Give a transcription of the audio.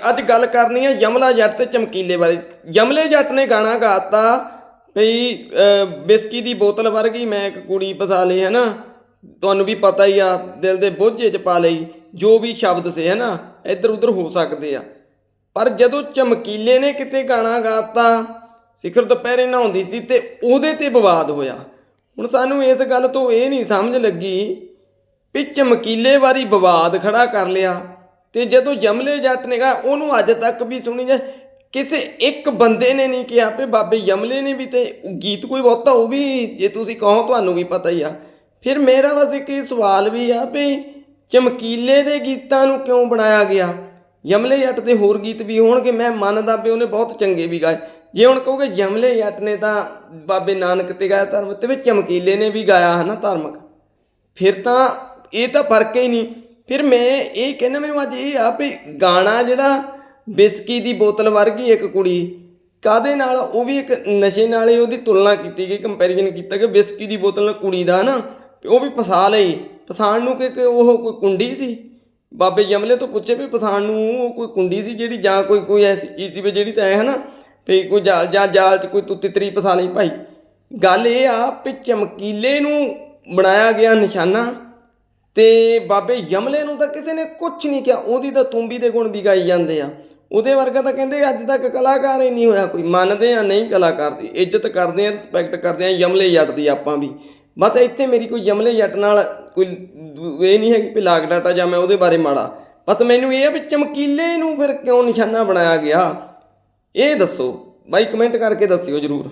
ਅੱਜ ਗੱਲ ਕਰਨੀ ਹੈ ਯਮਲਾ ਜੱਟ ਤੇ ਚਮਕੀਲੇ ਬਾਰੇ। ਯਮਲੇ ਜੱਟ ਨੇ ਗਾਣਾ ਗਾਤਾ ਭਈ ਅਹ, ਬਿਸਕੀ ਦੀ ਬੋਤਲ ਵਰਗੀ ਮੈਂ ਇੱਕ ਕੁੜੀ ਫਸਾ ਲਈ ਹੈ ਨਾ ਤੁਹਾਨੂੰ ਵੀ ਪਤਾ ਹੀ ਆ ਦਿਲ ਦੇ ਬੋਝੇ 'ਚ ਪਾ ਲਈ ਜੋ ਵੀ ਸ਼ਬਦ ਸੇ ਹੈ ਨਾ ਇੱਧਰ ਉੱਧਰ ਹੋ ਸਕਦੇ ਆ। ਪਰ ਜਦੋਂ ਚਮਕੀਲੇ ਨੇ ਕਿਤੇ ਗਾਣਾ ਗਾਤਾ ਸਿਖਰ ਦੁਪਹਿਰੇ ਨਹਾਉਂਦੀ ਸੀ ਤੇ ਉਹਦੇ ਤੇ ਵਿਵਾਦ ਹੋਇਆ। ਹੁਣ ਸਾਨੂੰ ਇਸ ਗੱਲ ਤੋਂ ਇਹ ਨਹੀਂ ਸਮਝ ਲੱਗੀ ਵੀ ਚਮਕੀਲੇ ਵਾਰੀ ਵਿਵਾਦ ਖੜਾ ਕਰ ਲਿਆ। ਤੇ ਜਦੋਂ ਜਮਲੇ ਜੱਟ ਨੇ ਕਿਹਾ, ਉਹਨੂੰ ਅੱਜ ਤੱਕ ਵੀ ਸੁਣੀ ਜਾ ਕਿਸੇ ਇੱਕ ਬੰਦੇ ਨੇ ਨਹੀਂ ਕਿਹਾ ਵੀ ਬਾਬੇ ਯਮਲੇ ਨੇ ਵੀ ਤੇ ਗੀਤ ਕੋਈ ਬਹੁਤਾ ਉਹ ਵੀ ਜੇ ਤੁਸੀਂ ਕਹੋ ਤੁਹਾਨੂੰ ਵੀ ਪਤਾ ਹੀ ਆ। ਫਿਰ ਮੇਰਾ ਬਸ ਇੱਕ ਇਹ ਸਵਾਲ ਵੀ ਆ ਵੀ ਚਮਕੀਲੇ ਦੇ ਗੀਤਾਂ ਨੂੰ ਕਿਉਂ ਬਣਾਇਆ ਗਿਆ? ਯਮਲੇ ਜੱਟ ਦੇ ਹੋਰ ਗੀਤ ਵੀ ਹੋਣਗੇ, ਮੈਂ ਮੰਨਦਾ ਵੀ ਉਹਨੇ ਬਹੁਤ ਚੰਗੇ ਵੀ ਗਾਏ। ਜੇ ਹੁਣ ਕਹੋਗੇ ਯਮਲੇ ਜੱਟ ਨੇ ਤਾਂ ਬਾਬੇ ਨਾਨਕ ਤੇ ਗਾਇਆ ਧਰਮ ਤੇ ਵਿੱਚ ਚਮਕੀਲੇ ਨੇ ਵੀ ਗਾਇਆ ਹੈ ਨਾ ਧਾਰਮਿਕ। ਫਿਰ ਤਾਂ ਇਹ ਤਾਂ ਫ਼ਰਕ ਹੀ ਨਹੀਂ। ਫਿਰ ਮੈਂ ਇਹ ਕਹਿੰਦਾ ਮੈਨੂੰ ਅੱਜ ਇਹ ਆ ਵੀ ਗਾਣਾ ਜਿਹੜਾ ਬਿਸਕੀ ਦੀ ਬੋਤਲ ਵਰਗੀ ਇੱਕ ਕੁੜੀ ਕਾਦੇ ਨਾਲ ਉਹ ਵੀ ਇੱਕ ਨਸ਼ੇ ਨਾਲ ਹੀ ਉਹਦੀ ਤੁਲਨਾ ਕੀਤੀ ਗਈ ਕੰਪੈਰੀਜ਼ਨ ਕੀਤਾ ਕਿ ਬਿਸਕੀ ਦੀ ਬੋਤਲ ਨਾਲ ਕੁੜੀ ਦਾ ਨਾ, ਤੇ ਉਹ ਵੀ ਫਸਾ ਲਈ। ਪਸਾਣ ਨੂੰ ਕਿ ਉਹ ਕੋਈ ਕੁੰਡੀ ਸੀ? ਬਾਬੇ ਜਮਲੇ ਤੋਂ ਪੁੱਛੇ ਵੀ ਪਸਾਣ ਨੂੰ ਉਹ ਕੋਈ ਕੁੰਡੀ ਸੀ ਜਿਹੜੀ ਜਾਂ ਕੋਈ ਕੋਈ ਐਸੀ ਚੀਜ਼ ਸੀ ਵੀ ਜਿਹੜੀ ਤਾਂ ਹੈ ਨਾ, ਵੀ ਕੋਈ ਜਾਲ ਜਾਂ ਜਾਲ 'ਚ ਕੋਈ ਤੂੰ ਤਿਤਰੀ ਫਸਾ ਲਈ ਭਾਈ। ਗੱਲ ਇਹ ਆ ਵੀ ਚਮਕੀਲੇ ਨੂੰ ਬਣਾਇਆ ਗਿਆ ਨਿਸ਼ਾਨਾ। ਤੇ ਬਾਬੇ ਯਮਲੇ ਨੂੰ ਤਾਂ ਕਿਸੇ ਨੇ ਕੁਝ ਨਹੀਂ ਕਿਹਾ, ਉਹਦੀ ਤਾਂ ਤੁੰਬੀ ਦੇ ਗੁਣ ਵੀ ਗਾਈ ਜਾਂਦੇ ਆ। ਉਹਦੇ ਵਰਗਾ ਤਾਂ ਕਹਿੰਦੇ ਅੱਜ ਤੱਕ ਕਲਾਕਾਰ ਹੀ ਨਹੀਂ ਹੋਇਆ ਕੋਈ, ਮੰਨਦੇ ਆ ਨਹੀਂ ਕਲਾਕਾਰ ਦੀ, ਇੱਜ਼ਤ ਕਰਦੇ ਆ ਰਿਸਪੈਕਟ ਕਰਦੇ ਆ, ਯਮਲੇ ਜੱਟ ਦੀ ਆਪਾਂ ਵੀ। ਬਸ ਇੱਥੇ ਮੇਰੀ ਕੋਈ ਯਮਲੇ ਜੱਟ ਨਾਲ ਕੋਈ ਇਹ ਨਹੀਂ ਹੈ ਕਿ ਲਾਗ ਡਾਟਾ ਜਾਂ ਮੈਂ ਉਹਦੇ ਬਾਰੇ ਮਾੜਾ। ਬਸ ਮੈਨੂੰ ਇਹ ਆ ਵੀ ਚਮਕੀਲੇ ਨੂੰ ਫਿਰ ਕਿਉਂ ਨਿਸ਼ਾਨਾ ਬਣਾਇਆ ਗਿਆ? ਇਹ ਦੱਸੋ, ਬਾਈ ਕਮੈਂਟ ਕਰਕੇ ਦੱਸਿਓ ਜਰੂਰ।